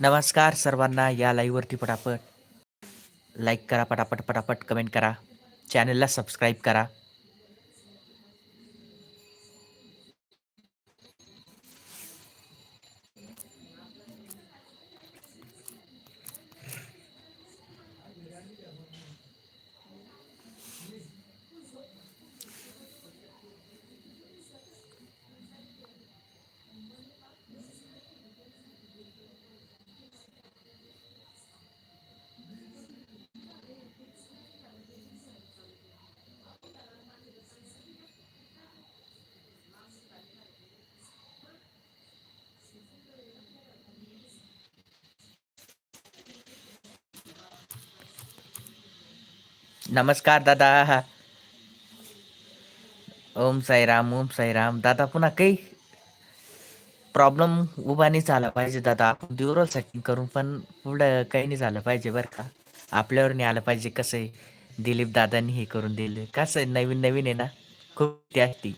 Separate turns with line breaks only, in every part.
नमस्कार सर्वांना या लाईव्हवरती पटापट. लाईक करा पटापट पटापट कमेंट करा. चॅनलला सबस्क्राईब करा. नमस्कार दादा. ओम साईराम ओम साईराम. दादा पुन्हा काही प्रॉब्लेम उभा नाही झाला पाहिजे दादा. आपण ड्युरल सेटिंग करून पण पुढं काही नाही झालं पाहिजे बरं का. आपल्यावर नाही आलं पाहिजे कसं आहे. दिलीप दादांनी हे करून दिले. कसं आहे नवीन नवीन आहे ना. खूप ती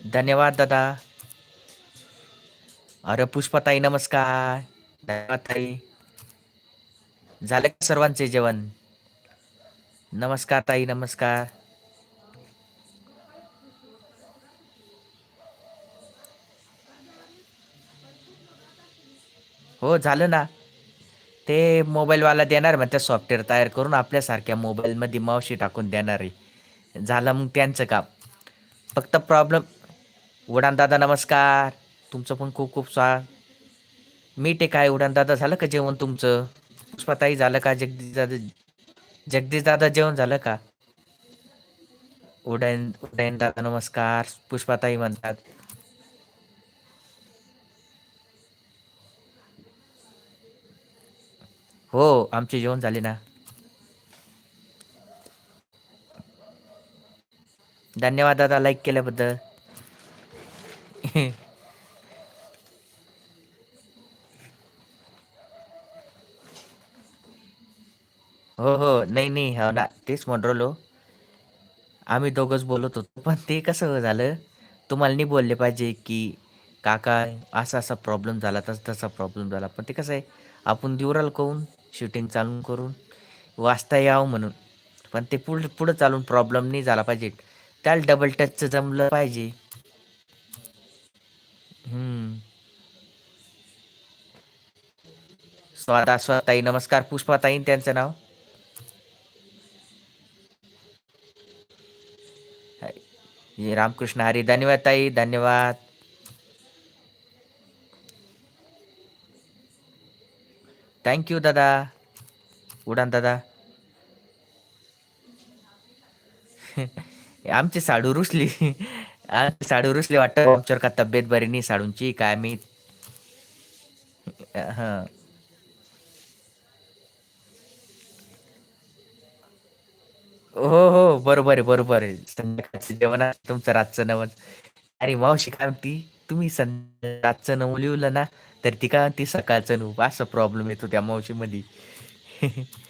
धन्यवाद दादा. अरे पुष्पाताई नमस्कार. ताई. झालं का सर्वांचे जेवण? नमस्कार ताई नमस्कार. हो झालं ना. ते मोबाईलवाला देणार म्हणते सॉफ्टवेअर तयार करून आपल्यासारख्या मोबाईलमध्ये मावशी टाकून देणार आहे. झालं मग त्यांचं काम. फक्त प्रॉब्लेम वडान दादा नमस्कार. तुमचं पण खूप खूप स्वा मीठ आहे काय उडान दादा झालं का जेवण तुमचं? पुष्पाताई झालं का? जगदीश दादा जगदीश दादा जेवण झालं का? उडैन उडैन दादा नमस्कार पुष्पाताई म्हणतात. हो आमचे जेवण झाले ना. धन्यवाद दादा लाईक केल्याबद्दल. हो हो. नाही नाही. हो ना. तेच म्हणलो आम्ही दोघंच बोलत होतो पण ते कसं हो झालं? तुम्हाला नाही बोलले पाहिजे की काका असा असा प्रॉब्लेम झाला तसा तसा प्रॉब्लेम झाला. पण ते कसं आहे आपण दिवराल करून शूटिंग चालून करून वाचता यावं म्हणून. पण ते पुढं पुढं चालून प्रॉब्लेम नाही झाला पाहिजे. त्याला डबल टचचं जमलं पाहिजे. हम्म. स्वादा स्वताई नमस्कार. पुष्पाताई त्यांचं नाव? रामकृष्ण हरी धन्यवाद ताई धन्यवाद थँक्यू दादा उडान दादा आमची साडू रुसली साडू रुसली वाटतं आमच्यावर का तब्येत बरी नाही साडूंची काय मी हा हो हो. बरोबर आहे बरोबर आहे. संध्याकाळचं जेवण तुमचं रातचं नवल अरे मावशी काय म्हणती? तुम्ही संध्या रातचं नऊ लिहिलं ना तर ती काय म्हणती? सकाळचं नऊ. असा प्रॉब्लेम येतो त्या मावशीमध्ये.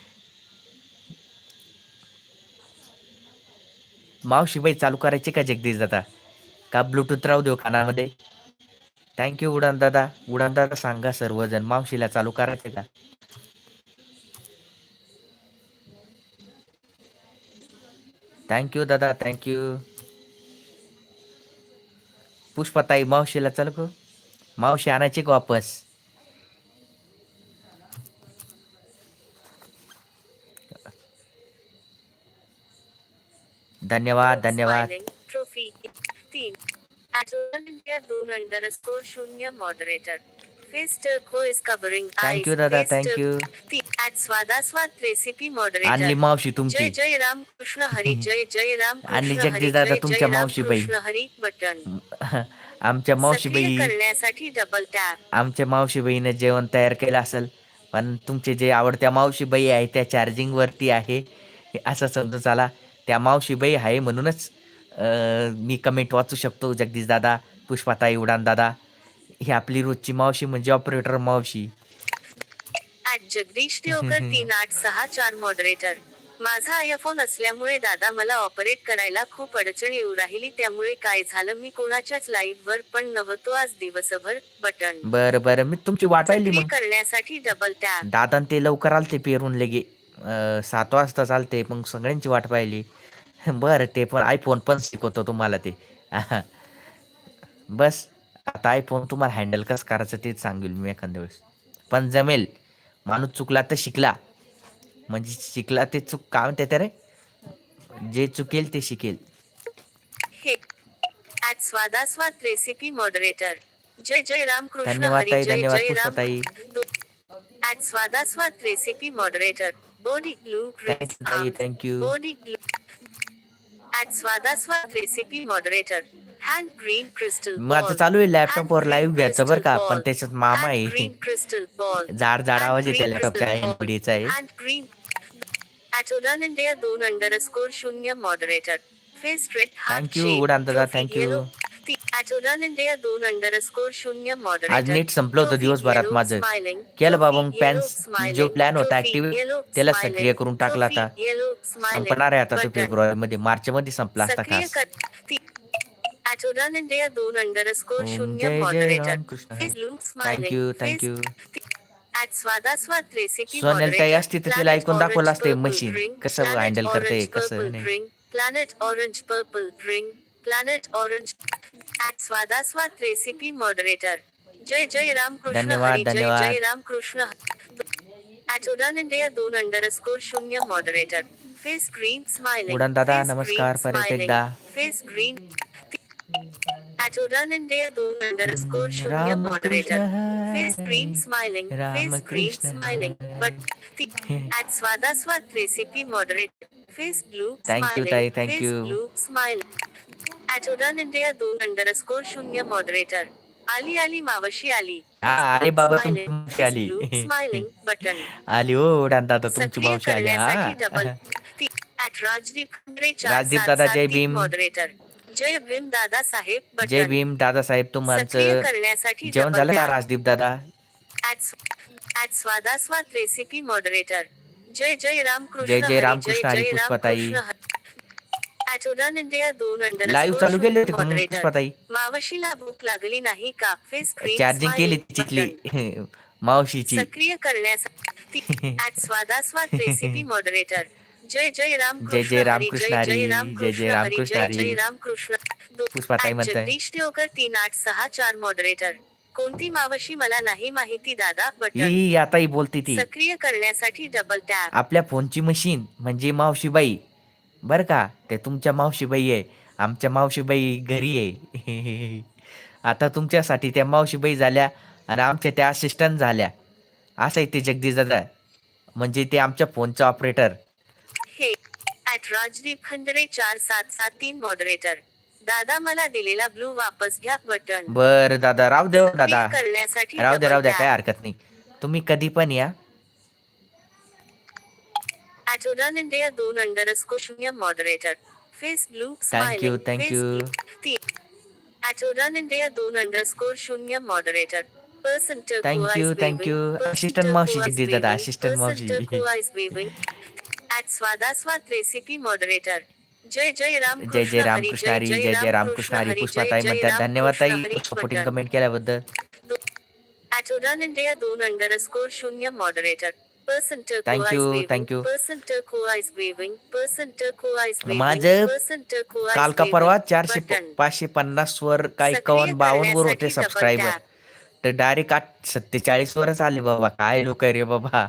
मावशी बाई चालू करायची का जगदीश दादा? का ब्लूटूथ राहू देऊ कानामध्ये? थँक्यू उडान दादा. उडान दादा सांगा सर्वजण. मावशीला चालू करायचे का? थँक्यू दादा थँक्यू पुष्पाताई मावशीला चालू करू मावशी आणायची का वापस? धन्यवाद धन्यवाद.
ट्रॉफी तीन. दोन अंडरस्कोर शून्य मॉडरेटर
you, दादा,
रेसिपी
आणली मावशी तुमची
जय राम कृष्ण हरी जय जय राम
आणि
कृष्ण
जगदीश दादा तुमच्या
हरी बटन
आमच्या मावशी बाई
करण्यासाठी डबल टॅप
आमच्या मावशी बहीनं जेवण तयार केलं असेल पण तुमचे जे आवडत्या मावशी बाई आहे त्या चार्जिंग वरती आहे. असं समजून चला. त्या मावशी बाई आहे म्हणूनच मी कमेंट वाचू शकतो जगदीश दादा पुष्पाताई उडान दादा. ही आपली रोजची मावशी म्हणजे ऑपरेटर मावशी.
जगदीश देवकर तीन आठ सहा चार मॉडरेटर माझा आयफोन असल्यामुळे दादा मला ऑपरेट करायला खूप अडचण येऊ राहिली त्यामुळे काय झालं मी कोणाच्याच लाईव्ह वर पण नव्हतो आज दिवसभर बटन
बरं बरं. मी तुमची वाट पाहिली मग.
करण्यासाठी डबल टॅप
दादा ते लवकर आलते पेरून लगे. अं, सात वाजता चालते मग सगळ्यांची वाट पाहिली. बरं ते पण आयफोन पण शिकवतो तुम्हाला ते. बस. आता आयफोन तुम्हाला हँडल कसं करायचं तेच सांगेल मी एखाद्या वेळेस. पण जमेल. माणूस चुकला तर शिकला. म्हणजे शिकला ते चूक काय म्हणते ते रे जे चुकेल ते शिकेल.
हे. ऍट स्वादास्वाद रेसिपी मॉडरेटर जय जय राम कृष्ण
धन्यवाद ताई, धन्यवाद Pushpatai.
At Swadaswad recipe moderator body glue
thank you
body glue. At Swadaswad recipe moderator
मग आता चालू आहे लॅपटॉपवर लाईव्ह घ्यायचं बरं का पण त्याच्यात मामा आहे जाड जाड आवाज येते लॅपटॉपच्या एनपीडीचा आहे.
दोन अंडरस्कोर शून्य moderator face straight
Thank you, Udan दादा,
मॉडरेटर
आज नेट संपलं होतं दिवसभरात माझं. केलं बाबा मग पॅन्स जो प्लॅन होता ऍक्टिव्ह त्याला सक्रिय करून टाकला आता संपणार आहे आता तो फेब्रुवारी मध्ये मार्च मध्ये संपला असता खास.
At udan india
Krishna
face
Hari.
Look
Thank you, thank you.
Swadaswad recipe
Sonal ताई असती तर तिला ऐकून दाखवलं असते machine. कसं handle करते, कसं नाही.
Planet orange purple drink planet orange at Swadaswad recipe moderator जय जय राम कृष्ण
धन्यवाद,
जय
धन्यवाद.
जय Ram Krishna at Udan India दोन अंडरस्कोर शून्य moderator face green smiling
Udan दादा, नमस्कार परत एकदा.
फेस ग्रीन अंडरस्कोर शून्य
Ram
moderator
Krishna
face green
Hare.
Smiling
Ram
face green
Krishna
smiling but at Swadaswad recipe moderate face blue
Thank you, ताई, thank you.
Blue smile at Udan India दोन underscore शून्य moderator आली आली मावशी आली
अरे बाबा तुमची आली
स्माइलिंग बटन
आली हो उडान दादा तुमची मावशी आली हा
राजदीप
दादा, जय भीम.
मॉडरेटर जय भीम दादा साहेब बटन.
जय भीम दादासाहेब
करण्यासाठी
जेवण झालं का. राजदीप दादा?
ऍट स्वादास्वाद रेसिपी मॉडरेटर जय जय राम कृष्ण
जय जय रामकृष्ण हरी, पुष्पाताई. लाईव्ह चालू केली होती पुष्पाताई?
मावशीला भूक लागली नाही का? फेस
चार्जिंग केली तिथली मावशीची.
सक्रिय करण्यासाठी ऍट स्वादास्वाद रेसिपी मॉडरेटर जय जय राम
जय जय
कृष्ण
राम
हरी, जय जय राम कृष्ण हरी, जय
हरी.
जय राम कृष्ण दो-
पुष्पाताई म्हणताय.
जगदीश टिळकर तीन आठ सहा चार मॉडरेटर कोणती मावशी मला नाही माहिती दादा बटन
ही आता ही बोलते ती.
सक्रिय करण्यासाठी डबल टॅप
आपल्या फोनची मशीन म्हणजे मावशीबाई. बर का? ते तुमच्या मावशीबाई आहे. आमच्या मावशीबाई घरी आहे. आता तुमच्यासाठी त्या मावशीबाई झाल्या आणि आमच्या त्या असिस्टंट झाल्या. असं आहे ते जगदीश दादा. म्हणजे ते आमच्या फोनचं ऑपरेटर
ऍट राजदीप खंडरे चार सात सात तीन मॉडरेटर दादा मला दिलेला ब्लू वापस घ्या बटन
बर दादा राव देव दादा.
क्लिक करण्यासाठी
राहू द्या राहू द्या काय. हरकत नाही. तुम्ही कधी पण या.
उडान इंडिया दोन अंडरस्कोर शून्य moderator face blue
Thank you, thank you.
At Udan India दोन अंडरस्कोर शून्य moderator person
Thank you, thank you. Assistant दादा, assistant मावशी.
ऍट स्वादास्वाद रेसिपी मॉडरेटर जय जय राम
जय जय राम कृष्ण हरी जय जय राम कृष्ण हरी पुष्पाताई म्हणतात धन्यवाद ताई सपोर्टिंग कमेंट केल्याबद्दल.
ऍट उडान इंडिया दोन अंडरस्कोर शून्य मॉडरेटर
काल का परवा चारशे पाचशे पन्नास वर काही
सक्रिय
कवन बावन्न वर होते सबस्क्रायबर
tap.
तर डायरेक्ट आठ सत्तेचाळीस वरच आले बाबा. काय लोक रे बाबा.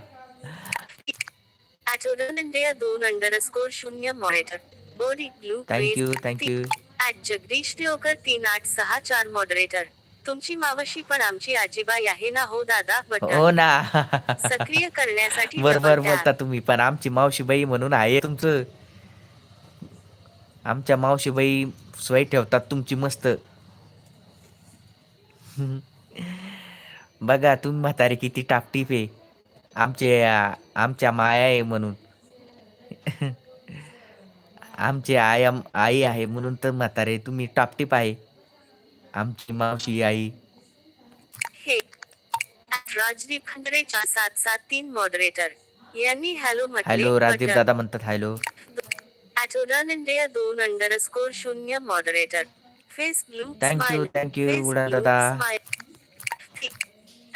अंडरस्कोर शून्य moderator body blue
thank you thank you
at Jagdish Tilkar तीन आठ सहा चार मॉडरेटर तुमची मावशी पण आमची आजीबाई आहे ना हो दादा?
हो ना.
सक्रिय करण्यासाठी
बरोबर. बोलता तुम्ही पण आमची मावशीबाई म्हणून आहे तुमचं. आमच्या मावशीबाई सोय ठेवतात तुमची मस्त. बघा तुम्ही म्हातारे किती टापटीप आहे. आमचे आमच्या माया आहे म्हणून. आमची आई आम- आई आहे म्हणून तर म्हातारे तुम्ही टापटीप आहे. आमची मावशी आई.
हे राजदीप खंडरे चार सात सात तीन मॉडरेटर यांनी हॅलो
हॅलो राजदीप. दादा म्हणतात हॅलो
उडान इंडिया दोन अंडरस्कोर शून्य moderator face blue
thank you, Udan दादा.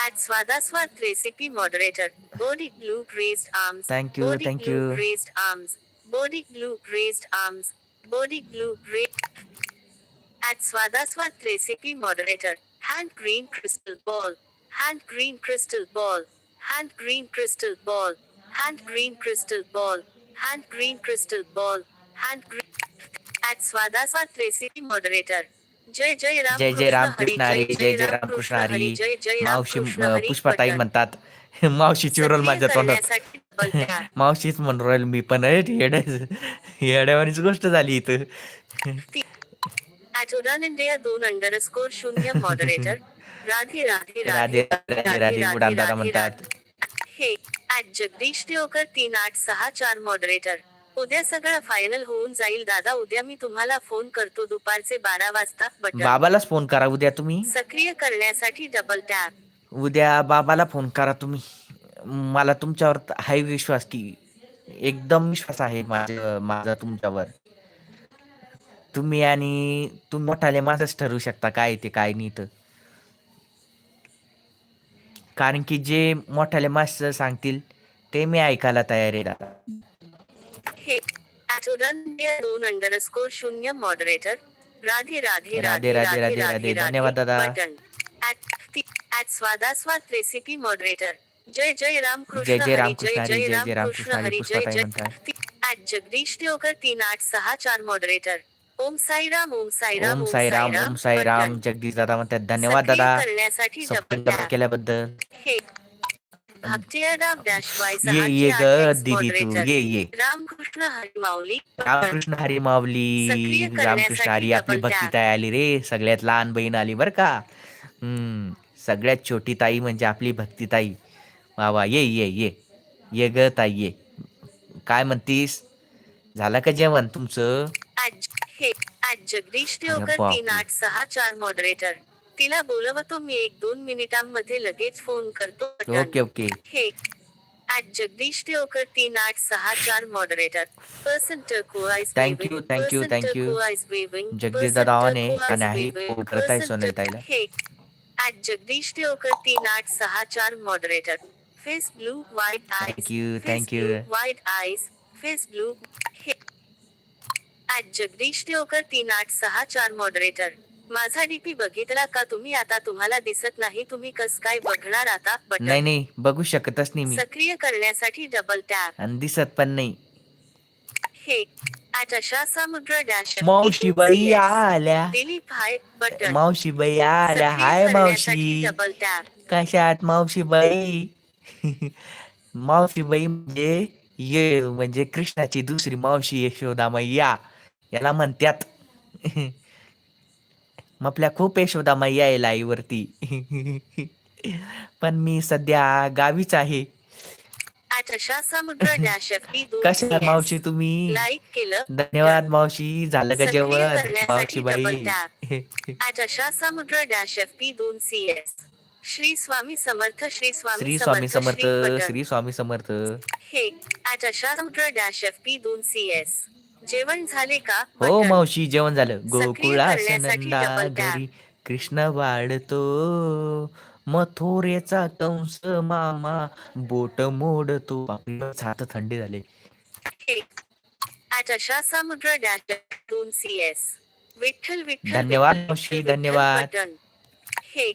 At Swada recipe moderator. Body blue raised arms.
Thank you.
Body
thank
glue
you.
Raised arms. Body blue raised arms. Body blue raised. At Swada recipe moderator. Hand green crystal ball. Hand green crystal ball. Hand green crystal ball. Hand green crystal ball. Hand green crystal ball. Hand green. At Swada recipe moderator. जय जय राम
जय जय
कृष्ण
राम
हरी,
जय जय राम कृष्ण हरी. मावशी पुष्पाताई. म्हणतात मावशीची role
सक्रिय
माझ्या तोंडात. मावशीच म्हणून राहील मी पण येड्या येड्यावानीच गोष्ट झाली इथं.
Udan India दोन अंडरस्कोर शून्य मॉडरेटर राधे राधे
राधे. राधे राधे उडान दादा म्हणतात.
हे ऍट जगदीश देवकर तीन आठ सहा चार मॉडरेटर उद्या सगळं फायनल होऊन जाईल. दादा उद्या मी तुम्हाला फोन करतो. दुपारचे बारा वाजता बटन.
बाबालाच फोन करा उद्या तुम्ही.
सक्रिय करण्यासाठी डबल टॅप
उद्या बाबाला फोन करा तुम्ही. मला तुमच्यावर हाय विश्वास की एकदम विश्वास आहे माझ माझा तुमच्यावर. तुम्ही आणि तुम्ही मोठाले माझंच ठरवू शकता काय ते काय नाही तर. कारण की जे मोठाले मास्टर सांगतील ते मी ऐकायला तयार आहे दादा.
हे दोन अंडरस्कोर शून्य मॉडरेटर राधे राधे
राधे, राधे, राधे, राधे. धन्यवाद दादा.
स्वादास्वाद रेसिपी मॉडरेटर जय जय राम कृष्ण
जय जय रामकृष्ण हरी जय जय रामकृष्ण हरी
हरी जय जय. ऍट जगदीश देवकर तीन आठ सहा चार मॉडरेटर ओम साईराम ओम साईराम
ओम साईराम ओम साईराम जगदीश दादा म्हणतात धन्यवाद दादा.
करण्यासाठी.
केल्याबद्दल. ये ये ग दीदी तू. ये ये।
रामकृष्ण हरी माऊली
रामकृष्ण रामकृष्ण हरी आपली भक्ती. ताई आली रे सगळ्यात लहान बहीण आली बर का. हम्म सगळ्यात छोटी ताई म्हणजे आपली भक्ती ताई. वा वा ये ये ये. ये ग ताई ये. काय म्हणतीस? झालं का जेवण तुमचं?
आज हे आज जगदीश देवकर. तीन आठ सहा चार मॉडरेटर तिला बोलवतो मी एक दोन मिनिटांमध्ये लगेच फोन करतो.
Okay okay.
हे आज जगदीश देवकर तीन आठ सहा चार moderator person
you, thank you, thank you. Jagdish दादा ऑन आहे आणि आहे फोन करत आहे सोनाली ताईला.
हे आज जगदीश देवकर तीन आठ सहा चार moderator face blue white eyes
thank you.
White eyes face blue हे आज जगदीश देवकर तीन आठ सहा चार मॉडरेटर माझा डीपी बघितला का तुम्ही? आता तुम्हाला दिसत नाही. तुम्ही कस काय बघणार आता?
नाही
बटन
नाही बघू शकतच नाही मी.
सक्रिय करण्यासाठी डबल टॅप
आणि दिसत पण नाही.
हे आज अशा समुद्र डॅश
मावशी बाई आल्या.
दिलीप हाय बटन
मावशी बाई आल्या. हाय मावशी.
डबल टॅप
कशात मावशी बाई? मावशी बाई म्हणजे ये म्हणजे कृष्णाची दुसरी मावशी यशोदा मैया. याला म्हणत्यात मग आपल्या खूप यशोदा मैया आहे लाई वरती पण मी सध्या गावीच आहे.
आज अशा समुद्र डॅश एफ पी दोन
कशा मावशी तुम्ही?
लाईक केलं.
धन्यवाद मावशी झालं का जेवण? मावशी बाई.
श्री स्वामी समर्थ श्री स्वामी
श्री स्वामी समर्थ.
श्री
स्वामी समर्थ.
हे आज Asha Samudra dash F P दोन सी एस जेवण झाले का
हो
बटन.
मावशी जेवण झालं
सक्रिय
गोकुळास
करण्यासाठी
नंदा
double tap.
घरी कृष्ण वाढतो मथुरेचा कंस मामा बोट मोडतो बापरे, हात थंडी झाले
विठ्ठल विठ्ठल
धन्यवाद
विठ्ठल,
मावशी,
विठ्ठल,
धन्यवाद.
बटन. हे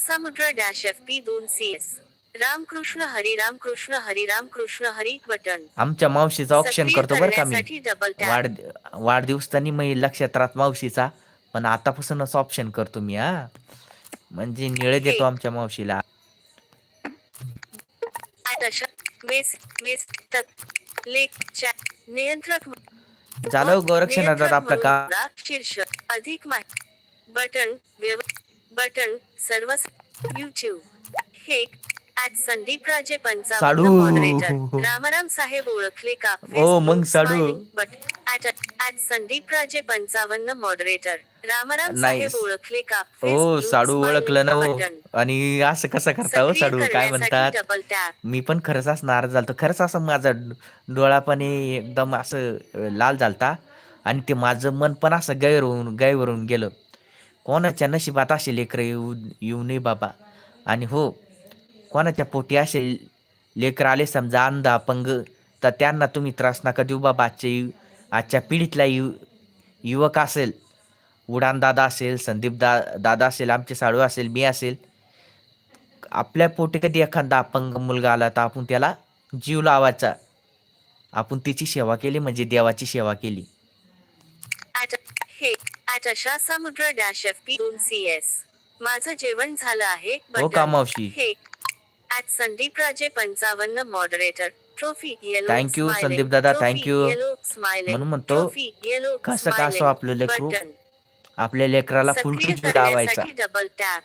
समुद्र डॅश एफ पी दोन एस रामकृष्ण हरी रामकृष्ण हरी रामकृष्ण हरी बटन.
आमच्या मावशीचा ऑप्शन करतो बरं का मी.
डबल
वाढ वाढदिवस तर नाही मी लक्षात राहत मावशीचा. पण आतापासूनच ऑप्शन करतो मी हा. म्हणजे निळे देतो आमच्या मावशीला.
नियंत्रक
झालं गोरक्षण
नियंत्रक
आपलं का
शीर्षक. अधिक माहिती बटन बटन सर्व युट्यूब हे संदीप राजे
साडू.
मॉडरेटर रामराम साहेब ओळखले का?
ओ, मग साडू.
बट ऍट संदीप राजे पंचावन्न मॉडरेटर रामराम. साहेब ओळखले का?
हो साडू ओळखलं ना हो. आणि असं कसं करता हो साडू? काय म्हणतात? मी पण खरंच असं नाराज झालतो. खरंच असं माझा डोळा पण हे एकदम असं लाल झालता. आणि ते माझं मन पण असं गैर होऊन गैर होऊन गेलं. कोणाच्या नशिबात असे लेकरं येऊ येऊ नये बाबा. आणि हो कोणाच्या पोटी असे लेकर आले समजा अंध अपंग तर त्यांना तुम्ही त्रास नका देऊ बाबा. आजच्या यु आजच्या पिढीतला यु युवक असेल उडान दादा असेल संदीप दा दादा असेल आमचे साडू असेल मी असेल आपल्या पोटी कधी एखादा अपंग मुलगा आला तर आपण त्याला जीव लावायचा. आपण त्याची सेवा केली म्हणजे देवाची सेवा केली.
ऍट हे at Asha Samudra dash F P दोन सी एस. माझं जेवण झालं आहे.
हो का. मावशी?
ऍट संदीप राजे पंचावन्न moderator trophy yellow
you, Sandeep दादा, you. म्हणून म्हणतो, कसं का असो आपलं लेकरू, आपल्या लेकराला फुल
करण्यासाठी double tap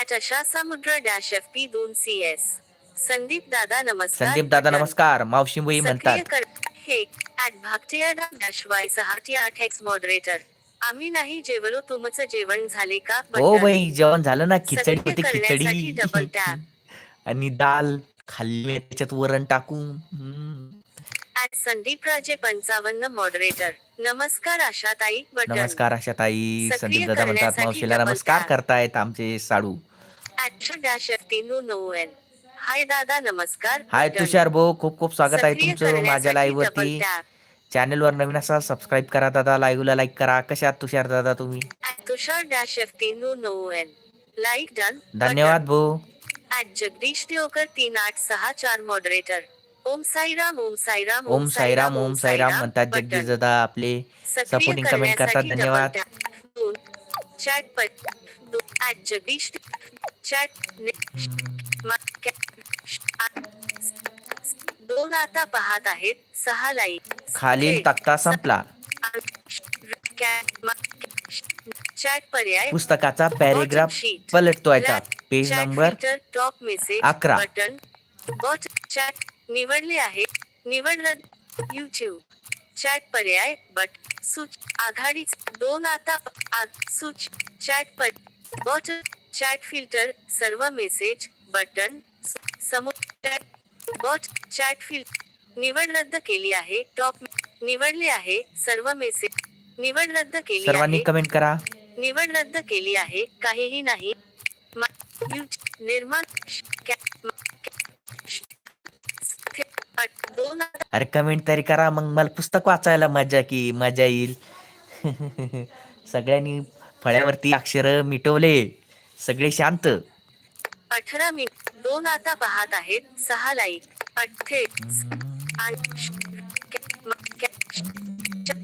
at Asha Samudra dash F P दोन सी एस संदीप दादा नमस्कार
संदीप दादा. नमस्कार मावशी मुई म्हणतात.
हे ऍट भागटिया डॅश वाय सहा आठ एक्स मॉडरेटर आम्ही नाही जेवलो तुमचं जेवण झाले का
हो. बाई जेवण झालं ना खिचडी होती खिचडी आणि दाल खाल्ली त्याच्यात वरण टाकून.
ऍट संदीप राजे पंचावन्न मॉडरेटर नमस्कार आशाताई
नमस्कार अशा ताई
सक्रिय
संदीप दादा म्हणतात मावशीला नमस्कार. करतायत आमचे साडू
हाय दादा नमस्कार
हाय. तुषार भाऊ खूप खूप स्वागत आहे तुमचं माझ्या लाईव्ह वरती. चॅनलवर नवीन असाल सबस्क्राईब करा दादा. लाईव्हला लाईक करा. कशा आहात? तुषार दादा तुम्ही?
Tushar dash F T no N like done
धन्यवाद भाऊ
ऍट जगदीश देवकर तीन आठ सहा चार मॉडरेटर ओम साईराम ओम साईराम
ओम साईराम ओम साईराम म्हणतात. जगदीश दादा आपले. supporting comment करतात. धन्यवाद.
चॅट पट ऍट जगदीश चॅट दोन आता पाहत आहेत. सहा लाईक
खालील तक्ता संपला.
चॅट पर्याय.
पुस्तकाचा पॅरेग्राफ. पलटवायचा
Black,
page
chat
number
top message
अकरा.
बटन बॉट चॅट निवडले आहे. निवड रद्द युट्यूब चॅट पर्याय बट सूच आघाडी दोन आता आ- सूच चॅट पट बॉट चॅट फिल्टर सर्व मेसेज बटन समोर चॅट बॉट चॅट फिल्टर निवड रद्द केली आहे. टॉप निवडले आहे. सर्व मेसेज निवड रद्द केली
सर्वांनी कमेंट करा.
निवड रद्द केली आहे. काहीही नाही. निर्माण
अरे कमेंट तरी करा. मग मला पुस्तक वाचायला मजा की मजा येईल. सगळ्यांनी फळ्यावरती अक्षर मिटवले. सगळे शांत.
अठरा मिनिट दोन आता पाहत आहेत सहा लाईक अठ्ठे आणि श- कॅ- मा- कॅ- श- च-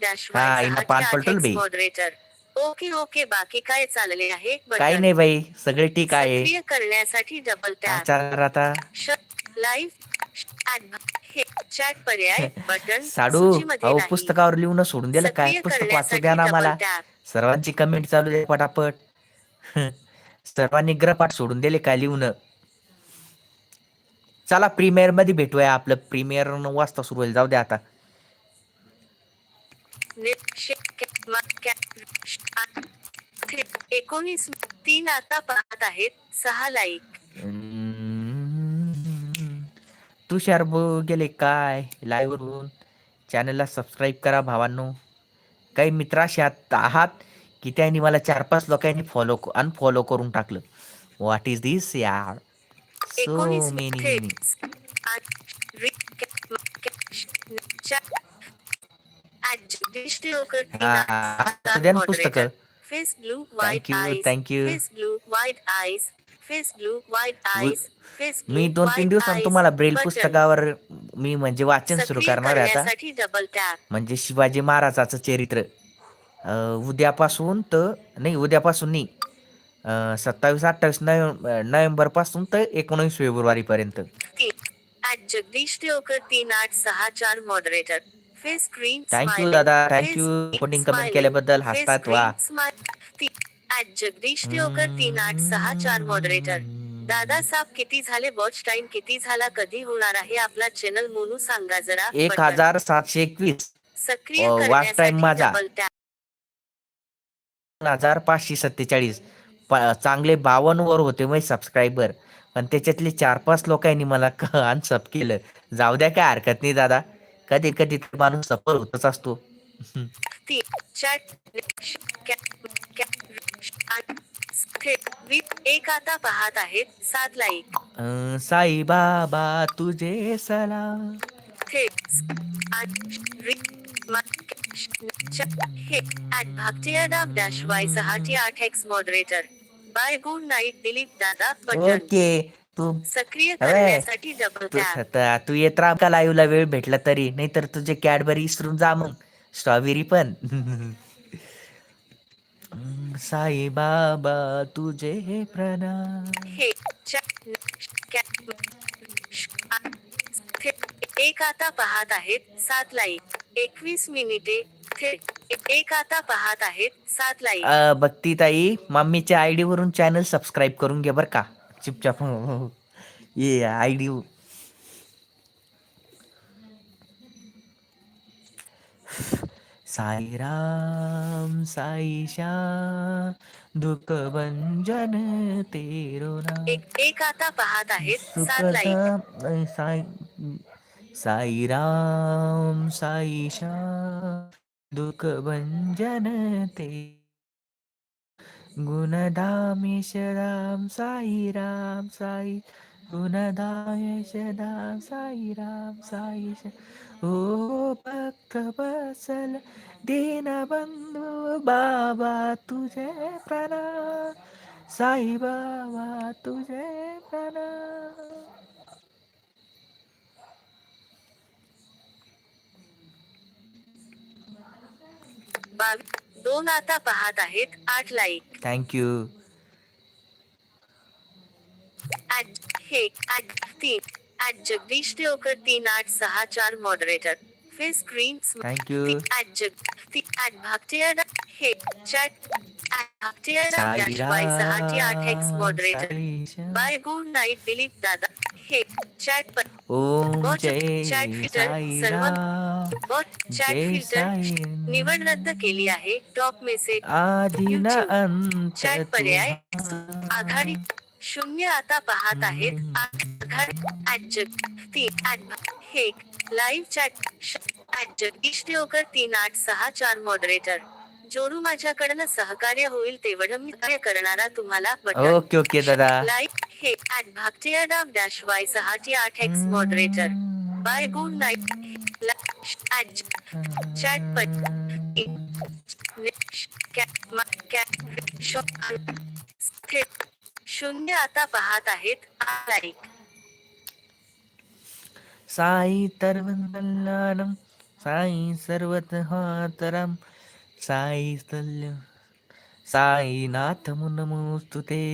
डॅश
हिनं पान पलटल बे.
मॉडरेटर ओके ओके बाकी काय चालले आहे?
काही
बटन.
नाही बाई सगळे ठीक आहे.
करण्यासाठी डबल टॅप लाईव्ह हे चॅट पर्याय बटन.
साडू अहो. पुस्तकावर लिहून सोडून दिलं काय? पुस्तक वाचू द्या ना मला. सर्वांची कमेंट चालू दे पटापट. सर्वांनी ग्रहपाठ सोडून दिले काय लिहून? चला प्रीमियरमध्ये भेटूया आपलं. प्रीमियर नऊ वाजता सुरू होईल. जाऊ द्या आता.
एकोणीस तीन आता पाहत आहेत. सहा लाईक.
तुषार गेले काय? लाईव्ह वरून. चॅनलला सबस्क्राईब करा भावांनो. काही मित्राशी आहात? की त्यांनी मला चार पाच लोकांनी फॉलो अनफॉलो करून टाकलं. व्हॉट इज दिस यार? So many. पुस्तकं.
Blue,
मी दोन तीन दिवसांत. तुम्हाला ब्रेल. पुस्तकावर मी म्हणजे वाचन सुरू करणार आहे आता. म्हणजे शिवाजी महाराजाचं चरित्र. उद्यापासून तर नाही उद्यापासून नाही. सत्तावीस अठ्ठावीस नोव्हेंबर नोव्हेंबरपासून तर एकोणीस फेब्रुवारी पर्यंत
ऍट जगदीश देवकर तीन आठ सहा चार moderator face screen
thank you दादा थँक्यू सपोर्टिंग कमेंट केल्याबद्दल हसतात वा.
जगदीश देवकर तीन आठ सहा चार मॉडरेटर दादा साहेब किती झाले? वॉच टाइम किती झाला? कधी होणार आहे? आपला चॅनल मोनू सांगा जरा.
एक. हजार सातशे एकवीस.
सक्रिय करण्यासाठी
time माझा. दोन हजार पाचशे सत्तेचाळीस. चांगले बावन्नवर होते मग सबस्क्रायबर पण त्याच्यातले चार पाच लोकांनी मला अनसब केलं. जाऊ द्या काय हरकत नाही दादा. कधी कधी माणूस सफर होतच असतो.
एक आता पाहत आहेत सात लाईक
साई बाबा तुझे सलाम.
हे भागटियाडाम डॅश वाय सहा टी आठ X moderator bye good night Dilip दादा बटन
ओके तू
सक्रिय
अरे,
करण्यासाठी डबल
तू
टॅप
आता तू येत राहा का लाईव्हला वेळ भेटला तरी? नाहीतर तुझे कॅडबरी इसरून जा मग. स्ट्रॉबेरी पण. हम्म, साई बाबा तुझे प्रणाम.
हे कॅ- आ- थेट एक आता पाहत आहेत सात लाईक एकवीस मिनिटे थेट एक आता पाहत आहेत सात लाईक
भक्ती ताई मम्मीच्या आयडी वरून चॅनल सबस्क्राईब करून घे बर का. चिपचाप. ये आयडी साईराम साई श्याम दुःख भंजन तेरो नाम.
एक एक आता पाहत आहेत सात लाईक
सुखधाम साई साईराम साई श्याम दुःख भंजन ते। गुणधामेश राम साई राम साई गुणधामेश राम साई राम साई श- ओ भक्त बसल दीन बंधू बाबा तुझे प्रणाम। साई बाबा तुझे प्रणाम।
बावीस दोन आता पाहत आहेत आठ लाईक
थँक्यू
ऍट हे ऍट तीन ऍट जगदीश देवकर तीन आठ सहा चार moderator face screen
thank you
at जग ती ऍट भागटियाडा हे chat bye good night Dilip दादा. हे चॅट
ओम जय
chat filter,
साई
सर्व- बॉट चॅट फिल्टर निवड रद्द केली आहे. टॉप मेसेज
आधी
Chat पर्याय. आघाडी. शून्य आता पाहत आहेत. आघाडी. तीन. हे लाईव्ह चॅट देवकर तीन आठ सहा चार मॉडरेटर जोरू माझ्याकडनं सहकार्य होईल तेवढं मी कार्य करणारा तुम्हाला बटन.
ओके ओके दादा.
लाईव्ह हे ऍट भागटियाडाम डॅश वाय सहा टी आठ X moderator bye good night chat पण शून्य आता पाहत आहेत लाईक
साई तरवंदनानं साई सर्वत हातरम साई स्तल्य साईनाथ नमोस्तुते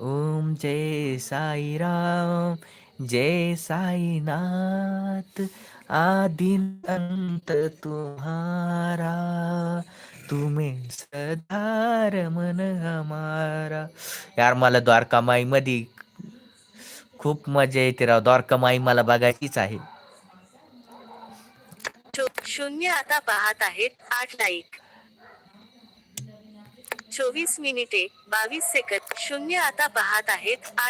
ओम जय साई राम जय साईनाथ आदिन अंत तुम्हारा। तुम्हें सदार मन हमारा। यार मला द्वारका माई मध्ये खूप मजा येते राव. द्वारका माई मला बघायचीच आहे.
शून्य आता पाहत आहेत आठ लाईक चोवीस मिनिटे बावीस सेकंद शून्य आता पाहत आहेत आठ